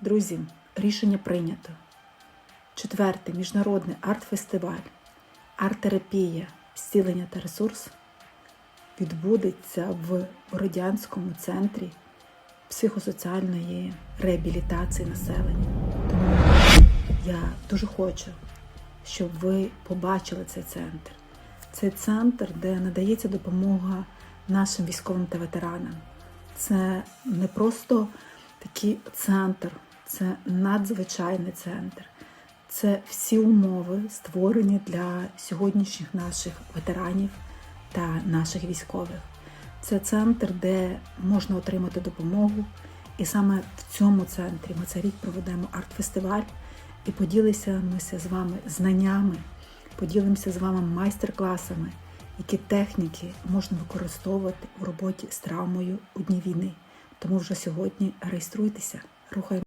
Друзі, рішення прийнято. Четвертий міжнародний арт-фестиваль, арт-терапія, зцілення та ресурс відбудеться в Бородянському центрі психосоціальної реабілітації населення. Тому я дуже хочу, щоб ви побачили цей центр. Це центр, де надається допомога нашим військовим та ветеранам. Це не просто такий центр, це надзвичайний центр. Це всі умови створені для сьогоднішніх наших ветеранів та наших військових. Це центр, де можна отримати допомогу. І саме в цьому центрі ми цей рік проведемо арт-фестиваль і поділимося з вами знаннями, поділимося з вами майстер-класами, які техніки можна використовувати в роботі з травмою у дні війни. Тому вже сьогодні реєструйтеся, рухаємо.